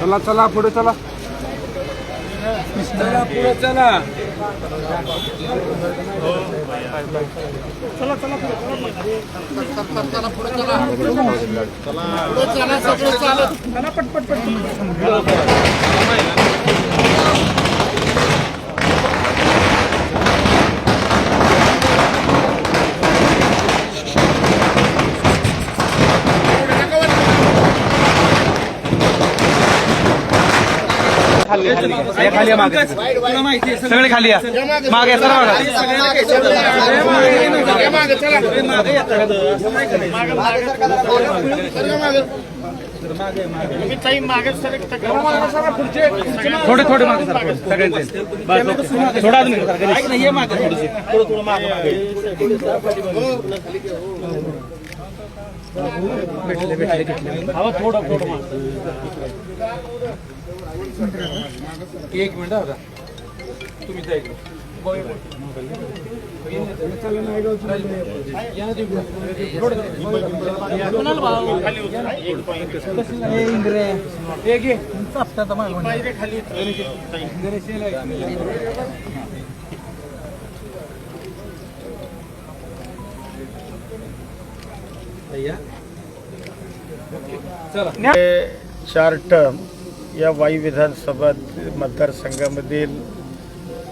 चला चला पुढे चला. चला पुढे चला. खाली मागे. सगळे खाली या. मागे सर थोडे थोडे मागे सगळ्यांचे. थोडा अजून इकडे ये मागे थोडीशी. थोडं थोडं मागे. भेटले भेटले भेटले. हवं थोडं थोडं मागे. एक मिनिट आता तुम्ही जाईल चार टर्म या वाई विधानसभा मतदारसंघामधील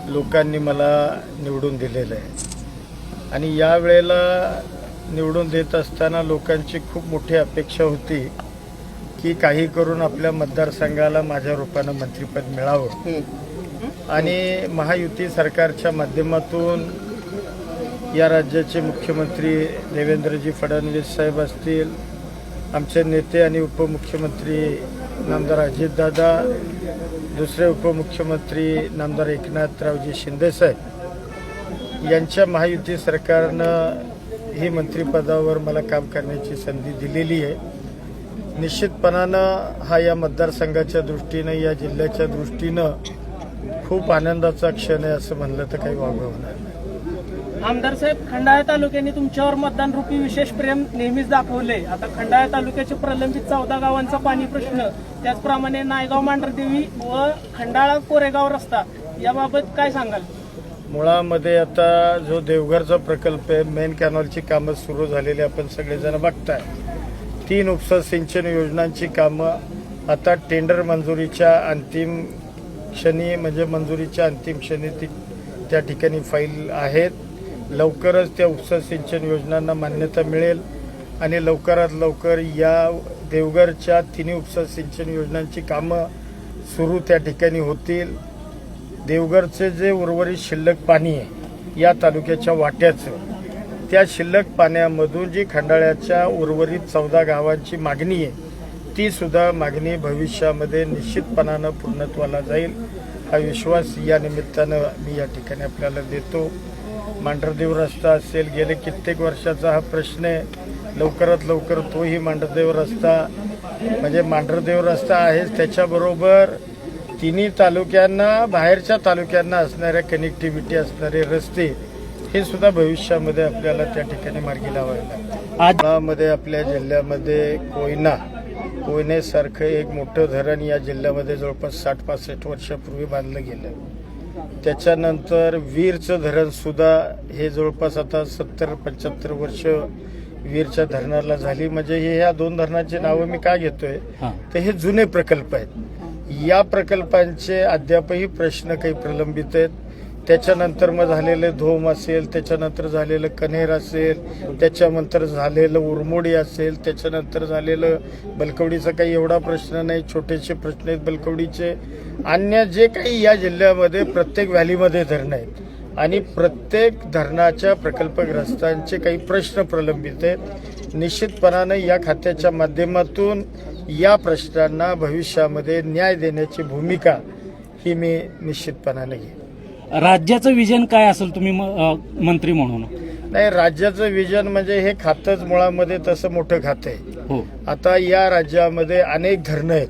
लोकांनी मला निवडून दिलेलं आहे. आणि यावेळेला निवडून देत असताना लोकांची खूप मोठी अपेक्षा होती की काही करून आपल्या मतदारसंघाला माझ्या रूपानं मंत्रिपद मिळावं. आणि महायुती सरकारच्या माध्यमातून या राज्याचे मुख्यमंत्री देवेंद्रजी फडणवीस साहेब असतील आमचे नेते आणि उपमुख्यमंत्री नामदार अजितदादा दुसरे उपमुख्यमंत्री नामदार एकनाथरावजी शिंदेसाहेब यांच्या महायुती सरकारनं ही मंत्रिपदावर मला काम करण्याची संधी दिलेली आहे. निश्चितपणानं हा या मतदारसंघाच्या दृष्टीनं या जिल्ह्याच्या दृष्टीनं खूप आनंदाचा क्षण आहे असं म्हणलं तर काही वाघ होणार नाही. आमदार साहेब खंडाळा तालुक्याने तुमच्यावर मतदान रूपी विशेष प्रेम नेहमीच दाखवले. आता खंडाळा तालुक्याचे प्रलंबित चौदा गावांचा पाणी प्रश्न त्याचप्रमाणे नायगाव मांढरदेवी व खंडाळा कोरेगाव रस्ता याबाबत काय सांगाल? मुळामध्ये आता जो देवघरचा प्रकल्प आहे मेन कॅनॉलची कामं सुरू झालेली आपण सगळेजण बघताय. तीन उपसा सिंचन योजनांची कामं आता टेंडर मंजुरीच्या अंतिम क्षणी म्हणजे मंजुरीच्या अंतिम क्षणी ती त्या ठिकाणी फाईल आहेत. लवकरच त्या उपसा सिंचन योजनांना मान्यता मिळेल आणि लवकरात लवकर या देवघरच्या तिन्ही उपसा सिंचन योजनांची कामं सुरू त्या ठिकाणी होतील. देवघरचे जे उर्वरित शिल्लक पाणी आहे या तालुक्याच्या वाट्याचं त्या शिल्लक पाण्यामधून जी खंडाळ्याच्या उर्वरित चौदा गावांची मागणी आहे ती सुद्धा मागणी भविष्यामध्ये निश्चितपणानं पूर्णत्वाला जाईल. हा विश्वास या निमित्तानं मी या ठिकाणी आपल्याला देतो. मांढरदेव रस्ता असेल गेले कित्येक वर्षाचा हा प्रश्न आहे. लवकरात लवकर तोही मांढरदेव रस्ता म्हणजे मांढरदेव रस्ता आहेच. त्याच्याबरोबर तिन्ही तालुक्यांना बाहेरच्या तालुक्यांना असणाऱ्या कनेक्टिव्हिटी असणारे रस्ते हे सुद्धा भविष्यामध्ये आपल्याला त्या ठिकाणी मार्गी लावायला आजमध्ये आपल्या जिल्ह्यामध्ये कोयना कोयनेसारखं एक मोठं धरण या जिल्ह्यामध्ये जवळपास साठ पासष्ट वर्षापूर्वी बांधलं गेलं. त्याच्यानंतर वीरचं धरण सुद्धा हे जवळपास आता सत्तर पंच्याहत्तर वर्ष वीरच्या धरणाला झाली. म्हणजे हे ह्या दोन धरणाची नावं मी का घेतोय? हा. तर हे जुने प्रकल्प आहेत. या प्रकल्पांचे अद्यापही प्रश्न काही प्रलंबित आहेत. त्याच्यानंतर मग झालेलं धोम असेल त्याच्यानंतर झालेलं कन्हेर असेल त्याच्यानंतर झालेलं उरमोडी असेल त्याच्यानंतर झालेलं बलकवडीचा काही एवढा प्रश्न नाही छोटेसे प्रश्न आहेत बलकवडीचे. अन्य जे काही या जिल्ह्यामध्ये प्रत्येक व्हॅलीमध्ये धरणं आहेत. आणि प्रत्येक धरणाच्या प्रकल्पग्रस्तांचे काही प्रश्न प्रलंबित आहेत. निश्चितपणानं या खात्याच्या माध्यमातून या प्रश्नांना भविष्यामध्ये न्याय देण्याची भूमिका ही मी निश्चितपणानं घेईन. राज्याचं विजन काय असेल तुम्ही मंत्री म्हणून? नाही राज्याचं विजन म्हणजे हे खातंच मुळामध्ये तसं मोठं खातं आहे. हो. आता या राज्यामध्ये अनेक धरणं आहेत.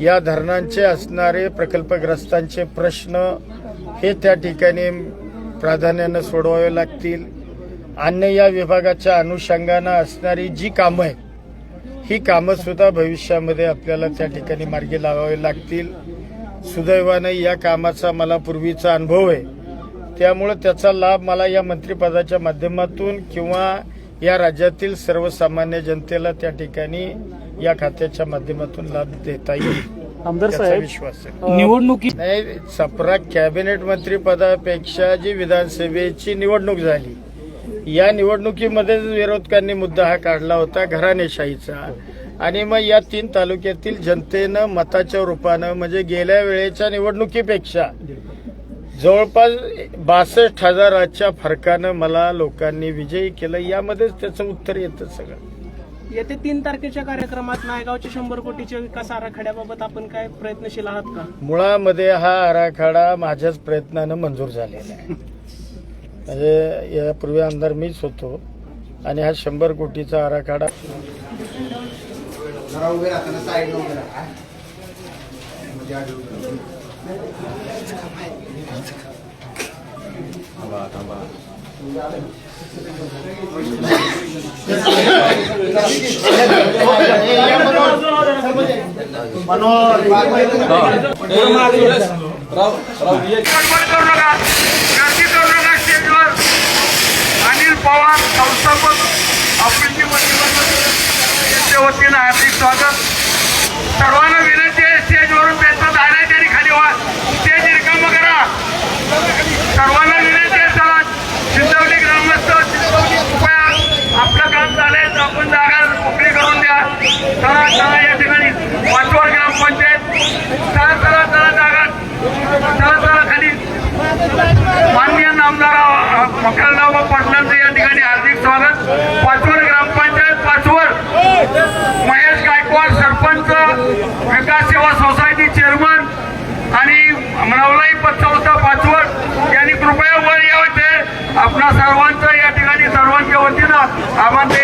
या धरणांचे असणारे प्रकल्पग्रस्तांचे प्रश्न हे त्या ठिकाणी प्राधान्यानं सोडवावे लागतील. अन्य या विभागाच्या अनुषंगानं असणारी जी कामं आहेत ही कामं सुद्धा भविष्यामध्ये आपल्याला त्या ठिकाणी मार्गी लावावी लागतील. सुदैवानं या कामाचा मला पूर्वीचा अनुभव आहे. त्यामुळे त्याचा लाभ मला या मंत्रिपदाच्या माध्यमातून किंवा या राज्यातील सर्वसामान्य जनतेला त्या ठिकाणी या खात्याच्या माध्यमातून लाभ देता येईल. आमदार त्याचा साहेब विश्वास आहे. निवडणुकी नाही सपरा कॅबिनेट मंत्रिपदापेक्षा जी विधानसभेची निवडणूक झाली या निवडणुकीमध्ये विरोधकांनी मुद्दा हा काढला होता घराणेशाहीचा. आणि मग या तीन तालुक्यातील जनतेनं मताच्या रूपानं म्हणजे गेल्या वेळेच्या निवडणुकीपेक्षा जवळपास बासष्ट हजाराच्या फरकानं मला लोकांनी विजयी केलं यामध्येच त्याचं उत्तर येतं सगळं. येते तीन तारखेच्या कार्यक्रमात नायगावच्या शंभर कोटीच्या विकास आराखड्याबाबत आपण काय प्रयत्नशील आहात का? मुळामध्ये हा आराखडा माझ्याच प्रयत्नानं मंजूर झालेला आहे. म्हणजे यापूर्वी आमदार मीच होतो. आणि हा शंभर कोटीचा आराखडा जरा स्वागत. सर्वांना विनंती आहे स्टेजवरून त्यांचं आहे त्यांनी खाली व्हा. स्टेज रिकाम करा. सर्वांना विनंती आहे चला. शिंदवली ग्रामस्थ कृपया आपलं काम झालंय तर आपण जागा मोकळी करून द्या. चला चला या ठिकाणी पाचवड ग्रामपंचायत. चला चला चला जागा. चला चला खाली. वतीनं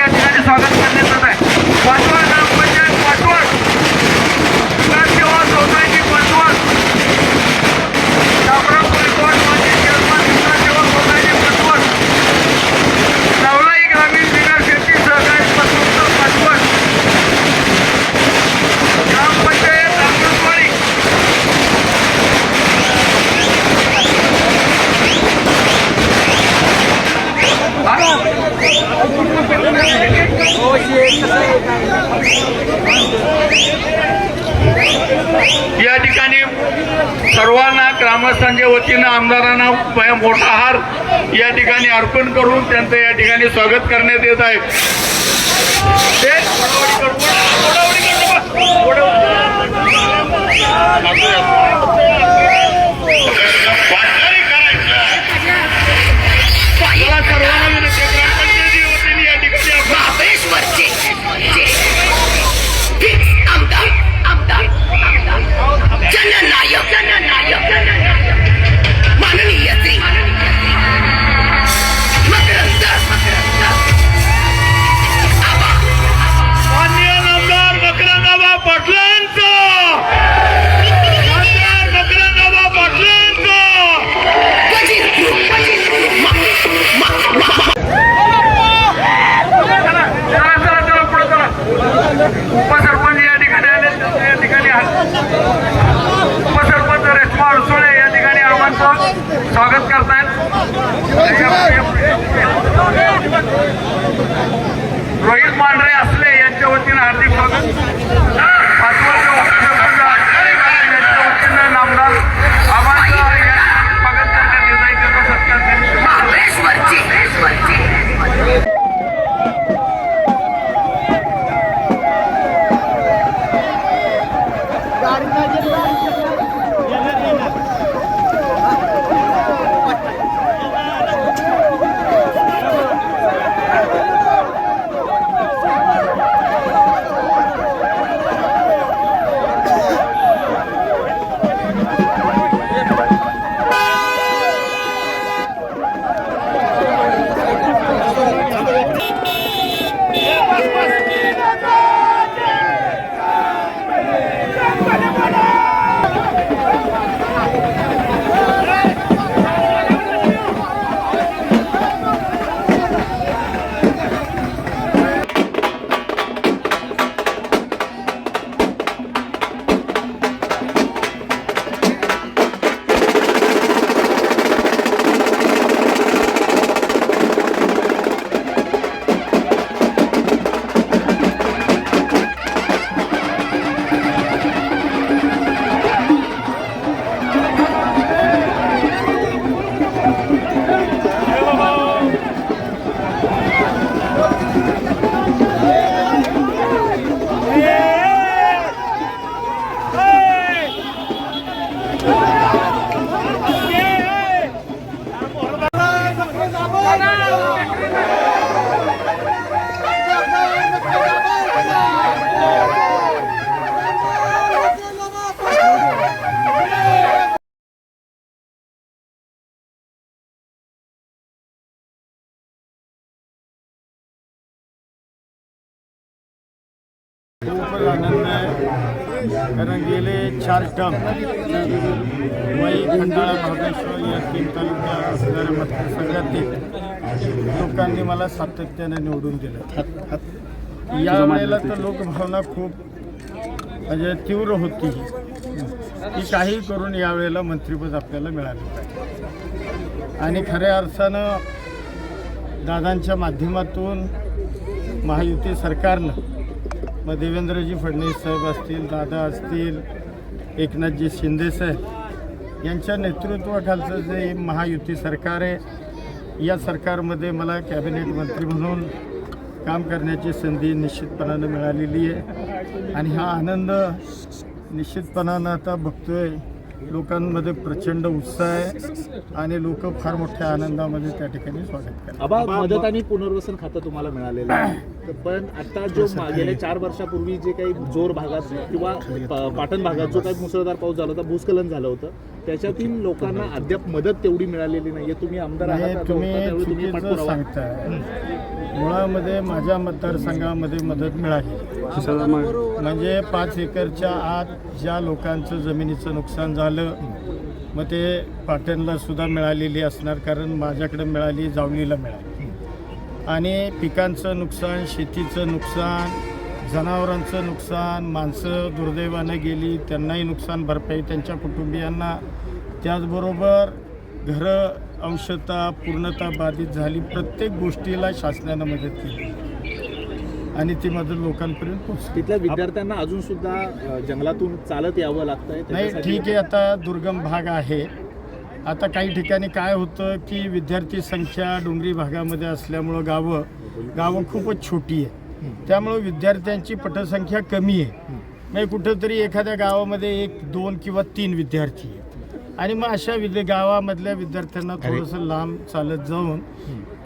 या ठिकाणी सर्वांना ग्रामस्थांच्या वतीनं आमदारांना मोठा हार या ठिकाणी अर्पण करून त्यांचं या ठिकाणी स्वागत करण्यात येत आहे. ते उपसरपंच या ठिकाणी आले या ठिकाणी उपसरपंच रेश्मा अडसुळे या ठिकाणी आम्हाला स्वागत करतायत. गेले चार टर्म वई खंडाळा महाबळेश्वर या तीन तालुक्या असणाऱ्या मतदारसंघातील लोकांनी मला सातत्याने निवडून दिलं. या वेळेला तर लोकभावना खूप म्हणजे तीव्र होती. की काही करून यावेळेला मंत्रिपद आपल्याला मिळालं. आणि खऱ्या अर्थानं दादांच्या माध्यमातून महायुती सरकारनं मग देवेंद्रजी फडणवीस साहेब असतील दादा असतील एकनाथजी शिंदे साहेब यांच्या नेतृत्वाखालचं जे महायुती सरकार आहे या सरकारमध्ये मला कॅबिनेट मंत्री म्हणून काम करण्याची संधी निश्चितपणानं मिळालेली आहे. आणि हा आनंद निश्चितपणानं आता बघतोय. लोकांमध्ये प्रचंड उत्साह आहे आणि लोक फार मोठ्या आनंदामध्ये त्या ठिकाणी स्वागत करतात. आबा मदत आणि पुनर्वसन खातं तुम्हाला मिळालेलं आहे. पण आता जो गेल्या चार वर्षापूर्वी जे काही जोर भागात किंवा पाटण भागात जो काही मुसळधार पाऊस झाला होता भूस्खलन झालं होतं त्याच्यातील लोकांना अद्याप मदत तेवढी मिळालेली नाहीये. तुम्ही आमदार आहात तुम्ही सांगताय. मुळामध्ये माझ्या मतदारसंघामध्ये मदत मिळाली. म्हणजे पाच एकरच्या आत ज्या लोकांचं जमिनीचं नुकसान झालं मग ते पाटणला सुद्धा मिळालेली असणार कारण माझ्याकडे मिळाली जावलीला मिळाली. आणि पिकांचं नुकसान शेतीचं नुकसान जनावरांचं नुकसान माणसं दुर्दैवानं गेली त्यांनाही नुकसान भरपाई त्यांच्या कुटुंबियांना. त्याचबरोबर घरं अंशता पूर्णता बाधित झाली प्रत्येक गोष्टीला शासनानं मदत केली. आणि ती मदत लोकांपर्यंत पोहोचली. तिथल्या विद्यार्थ्यांना अजून सुद्धा जंगलातून चालत यावं लागतंय नाही ठीक आहे आता दुर्गम भाग आहे. आता काही ठिकाणी काय होतं की विद्यार्थी संख्या डोंगरी भागामध्ये असल्यामुळं गावं गावं खूपच छोटी आहे. त्यामुळं विद्यार्थ्यांची पटसंख्या कमी आहे. म्हणजे कुठंतरी एखाद्या गावामध्ये एक दोन किंवा तीन विद्यार्थी आहेत. आणि मग अशा विद्या गावामधल्या विद्यार्थ्यांना थोडंसं लांब चालत जाऊन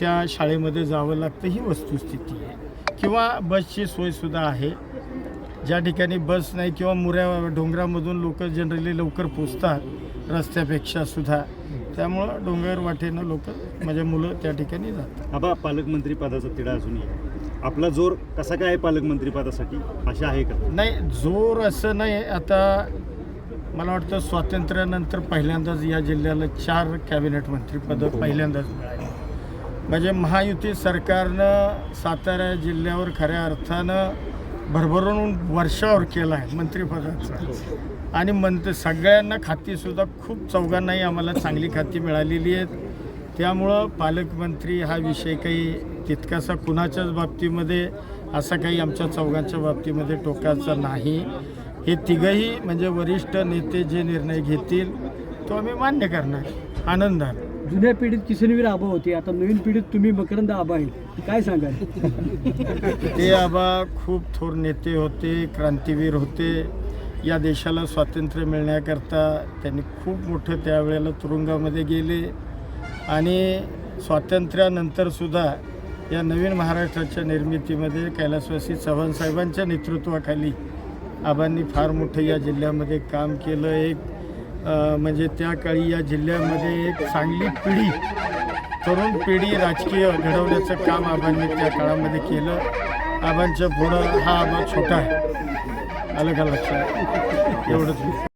त्या शाळेमध्ये जावं लागतं ही वस्तुस्थिती आहे. किंवा बसची सोयसुद्धा आहे. ज्या ठिकाणी बस नाही किंवा मुऱ्या डोंगरामधून लोक जनरली लवकर पोचतात रस्त्यापेक्षा सुद्धा. त्यामुळं डोंगर वाटेनं लोक म्हणजे मुलं त्या ठिकाणी जातात. आबा पालकमंत्री पदाचा तिढा अजूनही आहे आपला जोर कसा काय आहे पालकमंत्री पदासाठी? आशा आहे का? नाही जोर असं नाही. आता मला वाटतं स्वातंत्र्यानंतर पहिल्यांदाच या जिल्ह्याला चार कॅबिनेट मंत्रीपदं पहिल्यांदाच मिळाली म्हणजे महायुती सरकारनं सातारा जिल्ह्यावर खऱ्या अर्थानं भरभरून वर्षावर केला आहे मंत्रिपदाचा. आणि मंत्र सगळ्यांना खातीसुद्धा खूप चौघांनाही आम्हाला चांगली खाती मिळालेली आहेत. त्यामुळं पालकमंत्री हा विषय काही तितकासा कुणाच्याच बाबतीमध्ये असा काही आमच्या चौघांच्या बाबतीमध्ये टोकाचा नाही. हे तिघही म्हणजे वरिष्ठ नेते जे निर्णय घेतील तो आम्ही मान्य करणार. आनंदाने. जुन्या पिढीत किशनवीर आबा होते. आता नवीन पिढीत तुम्ही मकरंद आबा आहे काय सांगाल? ते आबा खूप थोर नेते होते क्रांतीवीर होते. या देशाला स्वातंत्र्य मिळण्याकरता त्यांनी खूप मोठं त्यावेळेला तुरुंगामध्ये गेले. आणि स्वातंत्र्यानंतरसुद्धा या नवीन महाराष्ट्राच्या निर्मितीमध्ये कैलासवासी चव्हाण साहेबांच्या नेतृत्वाखाली आबांनी फार मोठं या जिल्ह्यामध्ये काम केलं. एक म्हणजे त्या काळी या जिल्ह्यामध्ये एक चांगली पिढी तरुण पिढी राजकीय घडवण्याचं काम आबांनी त्या काळामध्ये केलं. आबांच्या पुढं हा आबा छोटा आहे. अलग अलग लक्षात? एवढंच.